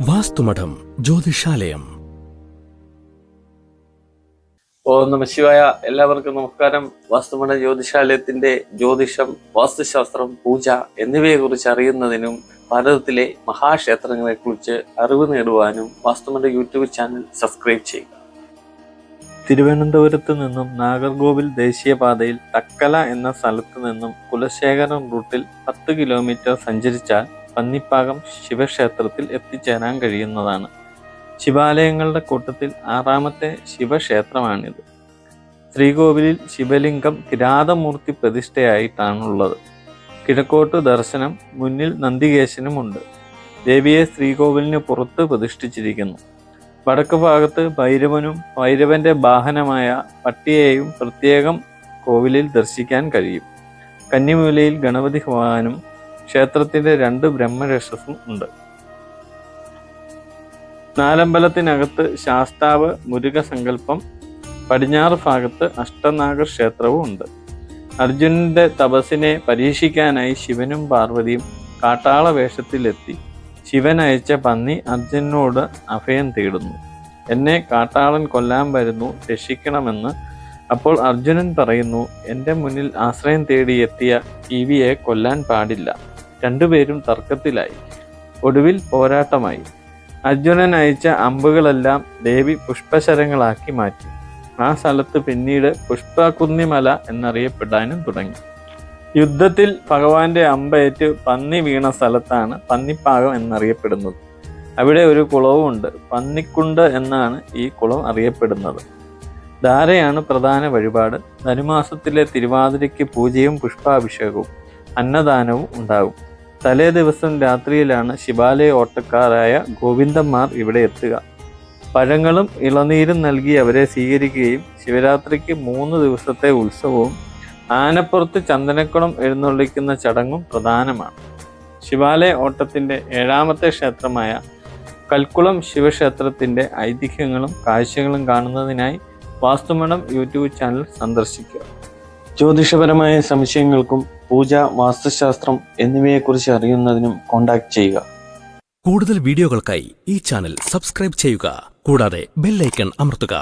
വാസ്തുമഠം ജ്യോതിഷാലയം. ഓ നമ ശിവായ. എല്ലാവർക്കും നമസ്കാരം. വാസ്തുമഠ ജ്യോതിഷാലയത്തിന്റെ ജ്യോതിഷം വാസ്തുശാസ്ത്രം പൂജ എന്നിവയെ കുറിച്ച് അറിയുന്നതിനും ഭാരതത്തിലെ മഹാക്ഷേത്രങ്ങളെ കുറിച്ച് അറിവ് നേടുവാനും വാസ്തുമഠ യൂട്യൂബ് ചാനൽ സബ്സ്ക്രൈബ് ചെയ്യുക. തിരുവനന്തപുരത്ത് നിന്നും നാഗർകോവിൽ ദേശീയപാതയിൽ തക്കല എന്ന സ്ഥലത്ത് നിന്നും കുലശേഖരം റൂട്ടിൽ പത്ത് കിലോമീറ്റർ സഞ്ചരിച്ചാൽ പന്നിപ്പാകം ശിവക്ഷേത്രത്തിൽ എത്തിച്ചേരാൻ കഴിയുന്നതാണ്. ശിവാലയങ്ങളുടെ കൂട്ടത്തിൽ ആറാമത്തെ ശിവക്ഷേത്രമാണിത്. ശ്രീകോവിലിൽ ശിവലിംഗം കിരാതമൂർത്തി പ്രതിഷ്ഠയായിട്ടാണുള്ളത്. കിഴക്കോട്ട് ദർശനം മുന്നിൽ നന്ദികേശനുമുണ്ട്. ദേവിയെ ശ്രീകോവിലിന് പുറത്ത് പ്രതിഷ്ഠിച്ചിരിക്കുന്നു. വടക്ക് ഭാഗത്ത് ഭൈരവനും ഭൈരവന്റെ വാഹനമായ പട്ടിയെയും പ്രത്യേകം കോവിലിൽ ദർശിക്കാൻ കഴിയും. കന്നിമൂലയിൽ ഗണപതി ഭഗവാനും ക്ഷേത്രത്തിന്റെ രണ്ട് ബ്രഹ്മരക്ഷസും ഉണ്ട്. നാലമ്പലത്തിനകത്ത് ശാസ്താവ് മുരുകസങ്കല്പം പടിഞ്ഞാറ് ഭാഗത്ത് അഷ്ടനാഗ ക്ഷേത്രവും ഉണ്ട്. അർജുനന്റെ തപസ്സിനെ പരീക്ഷിക്കാനായി ശിവനും പാർവതിയും കാട്ടാള വേഷത്തിലെത്തി ശിവൻ അയച്ച പന്നി അർജുനോട് അഭയം തേടുന്നു. എന്നെ കാട്ടാളൻ കൊല്ലാൻ വരുന്നു രക്ഷിക്കണമെന്ന് അപ്പോൾ അർജുനൻ പറയുന്നു എന്റെ മുന്നിൽ ആശ്രയം തേടി എത്തിയ ജീവിയെ കൊല്ലാൻ പാടില്ല. രണ്ടുപേരും തർക്കത്തിലായി. ഒടുവിൽ പോരാട്ടമായി. അർജുനൻ അയച്ച അമ്പുകളെല്ലാം ദേവി പുഷ്പശരങ്ങളാക്കി മാറ്റി. ആ സ്ഥലത്ത് പിന്നീട് പുഷ്പകുന്നിമല എന്നറിയപ്പെടാനും തുടങ്ങി. യുദ്ധത്തിൽ ഭഗവാന്റെ അമ്പയറ്റ് പന്നി വീണ സ്ഥലത്താണ് പന്നിപ്പാകം എന്നറിയപ്പെടുന്നത്. അവിടെ ഒരു കുളവുമുണ്ട്. പന്നിക്കുണ്ട് എന്നാണ് ഈ കുളം അറിയപ്പെടുന്നത്. ധാരയാണ് പ്രധാന വഴിപാട്. ധനുമാസത്തിലെ തിരുവാതിരയ്ക്ക് പൂജയും പുഷ്പാഭിഷേകവും. അന്നദാനവും ഉണ്ടാകും. തലേ ദിവസം രാത്രിയിലാണ് ശിവാലയ ഓട്ടക്കാരായ ഗോവിന്ദന്മാർ ഇവിടെ എത്തുക. പഴങ്ങളും ഇളനീരും നൽകി അവരെ സ്വീകരിക്കുകയും ശിവരാത്രിക്ക് മൂന്ന് ദിവസത്തെ ഉത്സവവും ആനപ്പുറത്ത് ചന്ദനക്കുളം എഴുന്നള്ളിക്കുന്ന ചടങ്ങും പ്രധാനമാണ്. ശിവാലയ ഓട്ടത്തിന്റെ ഏഴാമത്തെ ക്ഷേത്രമായ കൽക്കുളം ശിവക്ഷേത്രത്തിന്റെ ഐതിഹ്യങ്ങളും കാഴ്ചകളും കാണുന്നതിനായി വാസ്തുമണം യൂട്യൂബ് ചാനൽ സന്ദർശിക്കുക. ജ്യോതിഷപരമായ സംശയങ്ങൾക്കും പൂജ വാസ്തുശാസ്ത്രം എന്നിവയെക്കുറിച്ച് അറിയുന്നതിനും കോൺടാക്ട് ചെയ്യുക. കൂടുതൽ വീഡിയോകൾക്കായി ഈ ചാനൽ സബ്സ്ക്രൈബ് ചെയ്യുക. കൂടാതെ ബെല്ലൈക്കൺ അമർത്തുക.